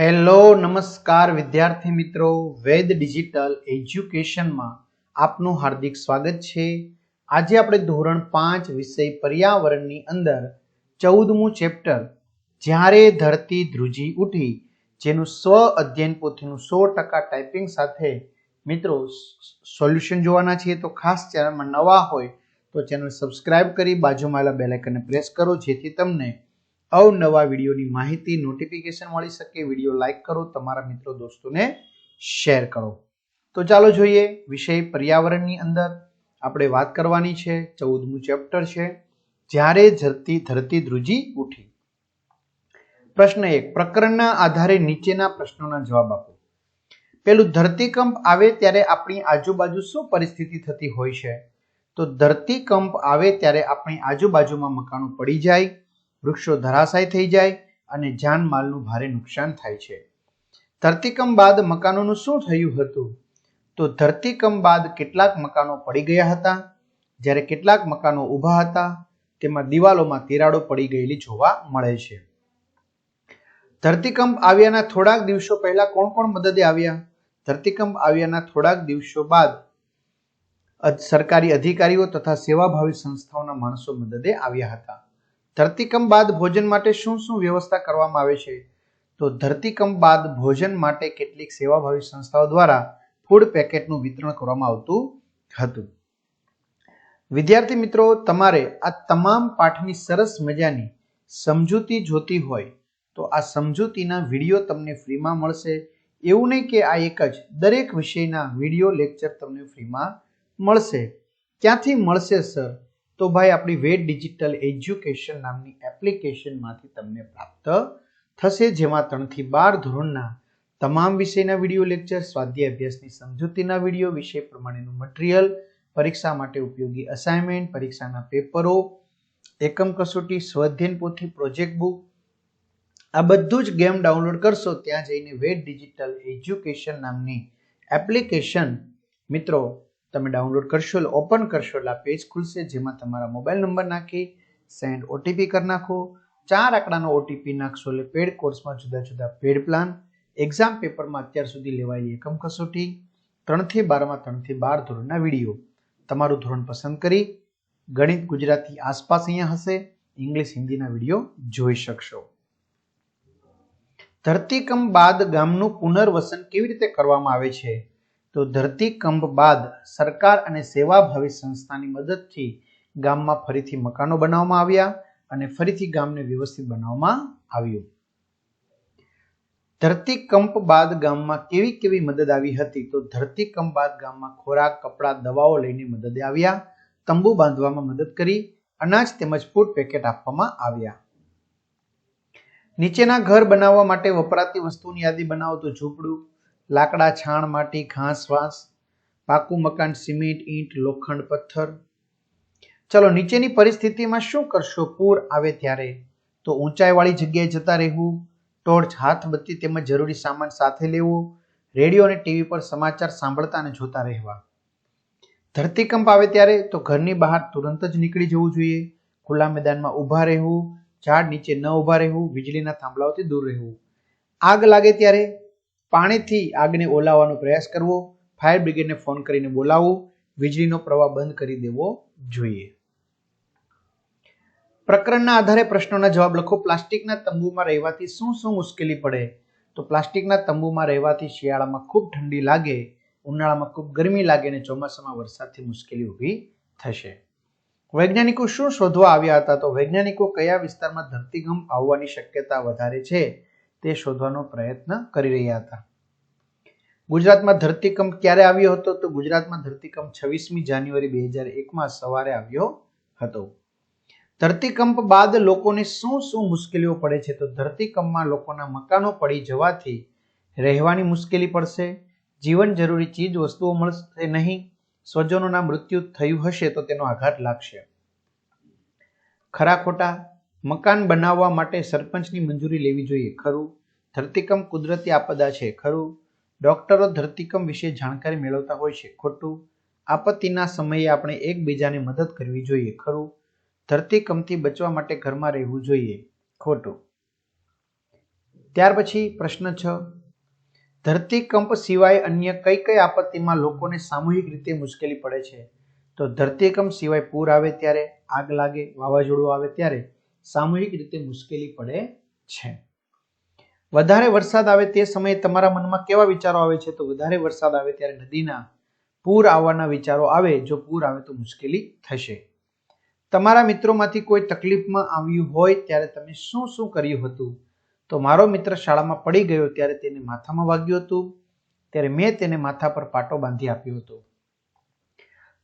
Hello, નમસ્કાર વિદ્યાર્થી મિત્રો. વેદ ડિજિટલ એજ્યુકેશનમાં આપનું હાર્દિક સ્વાગત છે. આજે આપણે ધોરણ પાંચ વિષય પર્યાવરણની અંદર ચૌદમું ચેપ્ટર, જ્યારે ધરતી ધ્રુજી ઉઠી, જેનું સ્વ અધ્યયન પોથીનું સો ટકા ટાઈપિંગ સાથે મિત્રો સોલ્યુશન જોવાના છીએ. તો ખાસ ચેનલમાં નવા હોય તો ચેનલ સબસ્ક્રાઇબ કરી, બાજુમાં આવેલા બેલાઇકનને પ્રેસ કરો, જેથી તમને અવનવા વિડીયોની માહિતી નોટિફિકેશન મળી શકે, વીડિયો લાઈક કરો, તમારા મિત્રો દોસ્તોને શેર કરો. તો ચાલો જોઈએ વિષય પર્યાવરણની અંદર. આપણે વાત કરવાની છે, ચૌદમું ચેપ્ટર છે, જ્યારે ધરતી ધરતી ધ્રુજી ઉઠી. પ્રશ્ન એક, પ્રકરણના આધારે નીચેના પ્રશ્નોના જવાબ આપો. પેલું, ધરતીકંપ આવે ત્યારે આપણી આજુબાજુ શું પરિસ્થિતિ થતી હોય છે? તો ધરતીકંપ આવે ત્યારે આપણી આજુબાજુમાં મકાનો પડી જાય વૃક્ષો ધરાશાય થઈ જાય અને જાનમાલનું ભારે નુકસાન થાય છે. ધરતીકંપ બાદ મકાનોનું શું થયું હતું? તો ધરતીકંપ બાદ કેટલાક મકાનો પડી ગયા હતા. જ્યારે કેટલાક મકાનો ઊભા હતા, તેમાં દિવાલોમાં તિરાડો પડી ગયેલી જોવા મળે છે. ધરતીકંપ આવ્યાના થોડાક દિવસો પહેલા કોણ કોણ મદદે આવ્યા? ધરતીકંપ આવ્યાના થોડાક દિવસો બાદ સરકારી અધિકારીઓ તથા સેવાભાવી સંસ્થાઓના માણસો મદદે આવ્યા હતા. ધરતીકંપ બાદ ભોજન માટે શું શું વ્યવસ્થા કરવામાં આવે છે? તો ધરતીકંપ બાદ ભોજન માટે કેટલીક સેવાભાવી સંસ્થાઓ દ્વારા ફૂડ પેકેટનું વિતરણ કરવામાં આવતું હતું. વિદ્યાર્થી મિત્રો, તમારે આ તમામ પાઠની સરસ મજાની સમજૂતી જોતી હોય તો આ સમજૂતીના વીડિયો તમને ફ્રીમાં મળશે. એવું નહીં કે આ એક જ, દરેક વિષયના વીડિયો લેક્ચર તમને ફ્રીમાં મળશે. ક્યાંથી મળશે, સર? તો ભાઈ, આપણી વેદ ડિજિટલ એજ્યુકેશન નામની એપ્લિકેશનમાંથી તમને પ્રાપ્ત થશે, જેમાં ત્રણથી બાર ધોરણના તમામ વિષયના વીડિયો લેક્ચર, સ્વાધ્યાય અભ્યાસની સમજૂતીના વીડિયો વિષય પ્રમાણેનું મટીરિયલ, પરીક્ષા માટે ઉપયોગી અસાઇનમેન્ટ પરીક્ષાના પેપરો, એકમ કસોટી સ્વધ્યન પોથી પ્રોજેક્ટ બુક આ બધું જ ગેમ ડાઉનલોડ કરશો, ત્યાં જઈને વેદ ડિજિટલ એજ્યુકેશન નામની એપ્લિકેશન, મિત્રો તમે ડાઉનલોડ કરશો એટલે ઓપન કરશો એટલે આ પેજ ખુલશે, જેમાં તમારા મોબાઈલ નંબર નાખી સેન્ડ ઓટીપી કરી નાખો. ચાર આંકડાનો ઓટીપી નાખશો એટલે પેડ કોર્સમાં જુદા જુદા પેડ પ્લાન એક્ઝામ પેપરમાં અત્યાર સુધી લેવાયેલી એકમ કસોટી ત્રણથી બારમાં ત્રણથી બાર ધોરણના વીડિયો. તમારું ધોરણ પસંદ કરી ગણિત ગુજરાતી આસપાસ અહીંયા હશે ઇંગ્લિશ હિન્દીના વીડિયો જોઈ શકશો. ધરતીકંપ બાદ ગામનું પુનર્વસન કેવી રીતે કરવામાં આવે છે? તો ધરતીકંપ બાદ સરકાર અને સેવાભાવી સંસ્થાની મદદથી ગામમાં ફરીથી મકાનો બનાવવામાં આવ્યા અને ફરીથી ગામને વ્યવસ્થિત બનાવવામાં આવ્યું. ધરતીકંપ બાદ ગામમાં કેવી કેવી મદદ આવી હતી તો ધરતીકંપ બાદ ગામમાં ખોરાક, કપડાં, દવાઓ લઈને મદદ આવ્યા, તંબુ બાંધવામાં મદદ કરી, અનાજ તેમજ ફૂડ પેકેટ આપવામાં આવ્યા. નીચેના ઘર બનાવવા માટે વપરાતી વસ્તુની યાદી બનાવો તો ઝૂંપડું લાકડા છાણ માટી, ઘાસ વાસ, પાકું મકાન, સિમેન્ટ, ઈંટ, લોખંડ, પથ્થર. ચલો, નીચેની પરિસ્થિતિમાં શું કરશો? પૂર આવે ત્યારે તો ઊંચાઈવાળી જગ્યાએ જતા રહેવું, ટોર્ચ, હાથ, બત્તી તેમજ જરૂરી સામાન સાથે લેવો, રેડિયો અને ટીવી પર સમાચાર સાંભળતા અને જોતા રહેવા. ધરતીકંપ આવે ત્યારે તો ઘરની બહાર તુરંત જ નીકળી જવું જોઈએ. ખુલ્લા મેદાનમાં ઊભા રહેવું, ઝાડ નીચે ન ઊભા રહેવું, વીજળીના થાંભલાઓથી દૂર રહેવું. આગ લાગે ત્યારે પાણીથી આગને ઓલાવવાનો પ્રયાસ કરવો, ફાયર બ્રિગેડને ફોન કરીને બોલાવવું, વીજળીનો પ્રવાહ બંધ કરી દેવો જોઈએ. પ્રકરણના આધારે પ્રશ્નોના જવાબ લખો. પ્લાસ્ટિકના તંબુમાં રહેવાથી શું શું મુશ્કેલી પડે? તો પ્લાસ્ટિકના તંબુમાં રહેવાથી શિયાળામાં ખૂબ ઠંડી લાગે, ઉનાળામાં ખૂબ ગરમી લાગે અને ચોમાસામાં વરસાદથી મુશ્કેલી ઊભી થશે. વૈજ્ઞાનિકો શું શોધવા આવ્યા હતા? તો વૈજ્ઞાનિકો કયા વિસ્તારમાં ધરતીકંપ આવવાની શક્યતા વધારે છે? તે શોધવાનો પ્રયત્ન કરી રહ્યા હતા. ગુજરાતમાં ધરતીકંપ ક્યારે આવ્યો હતો? તો ગુજરાતમાં ધરતીકંપ છવ્વીસમી જાન્યુઆરી બે હજાર એકમાં સવારે આવ્યો હતો. ધરતીકંપ બાદ લોકોને શું શું મુશ્કેલીઓ પડે છે? તો ધરતીકંપમાં લોકોના મકાનો પડી જવાથી રહેવાની મુશ્કેલી પડશે. જીવન જરૂરી ચીજ વસ્તુઓ મળશે નહીં. સ્વજનોના મૃત્યુ થયું હશે તો તેનો આઘાત લાગશે. ખરા ખોટા મકાન બનાવવા માટે સરપંચની મંજૂરી લેવી જોઈએ. ખરું. ધરતીકંપ કુદરતી આપદા છે, ખરું? ડોક્ટરો ધરતીકંપ વિશે જાણકારી મેળવતા હોય છે. ખોટું? આપત્તિના સમયે આપણે એકબીજાને મદદ કરવી જોઈએ, ખરું? ધરતીકંપથી બચવા માટે ઘરમાં રહેવું જોઈએ. ખોટું. ત્યાર પછી પ્રશ્ન છ. ધરતીકંપ સિવાય અન્ય કઈ કઈ આપત્તિમાં લોકોને સામૂહિક રીતે મુશ્કેલી પડે છે? તો ધરતીકંપ સિવાય પૂર આવે ત્યારે, આગ લાગે, વાવાઝોડું આવે ત્યારે સામૂહિક રીતે મુશ્કેલી પડે છે. વધારે વરસાદ આવે તે સમયે તમારા મનમાં કેવા વિચારો આવે છે? તો વધારે વરસાદ આવે ત્યારે નદીના પૂર આવવાના વિચારો આવે. જો પૂર આવે તો મુશ્કેલી થશે. તમારા મિત્રોમાંથી કોઈ તકલીફમાં આવ્યું હોય ત્યારે તમે શું શું કર્યું હતું? તો મારો મિત્ર શાળામાં પડી ગયો ત્યારે તેને માથામાં વાગ્યું હતું. ત્યારે મેં તેને માથા પર પાટો બાંધી આપ્યો હતો.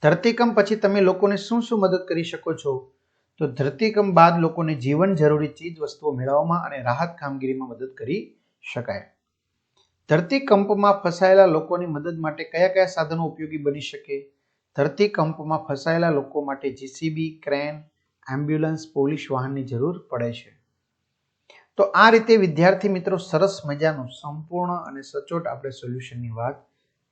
ધરતીકંપ પછી તમે લોકોને શું શું મદદ કરી શકો છો? તો ધરતીકંપ બાદ લોકોને જીવન જરૂરી ચીજ વસ્તુઓ મેળવવામાં અને રાહત કામગીરીમાં મદદ કરી શકાય. ધરતીકંપમાં ફસાયેલા લોકોની મદદ માટે કયા કયા સાધનો ઉપયોગી બની શકે? ધરતીકંપમાં ફસાયેલા લોકો માટે જીસીબી ક્રેન એમ્બ્યુલન્સ પોલીસ વાહનની જરૂર પડે છે. તો આ રીતે વિદ્યાર્થી મિત્રો સરસ મજાનું, સંપૂર્ણ અને સચોટ આપણે સોલ્યુશનની વાત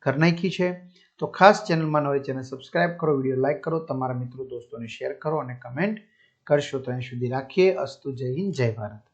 કરી નાખી છે. તો ખાસ ચેનલમાં નવી ચેનલ સબસ્ક્રાઇબ કરો, વીડિયો લાઇક કરો, તમારા મિત્રો, દોસ્તોને શેર કરો અને કમેન્ટ કરશો તો અહીં સુધી રાખીએ. અસ્તુ જય હિન્દ જય ભારત.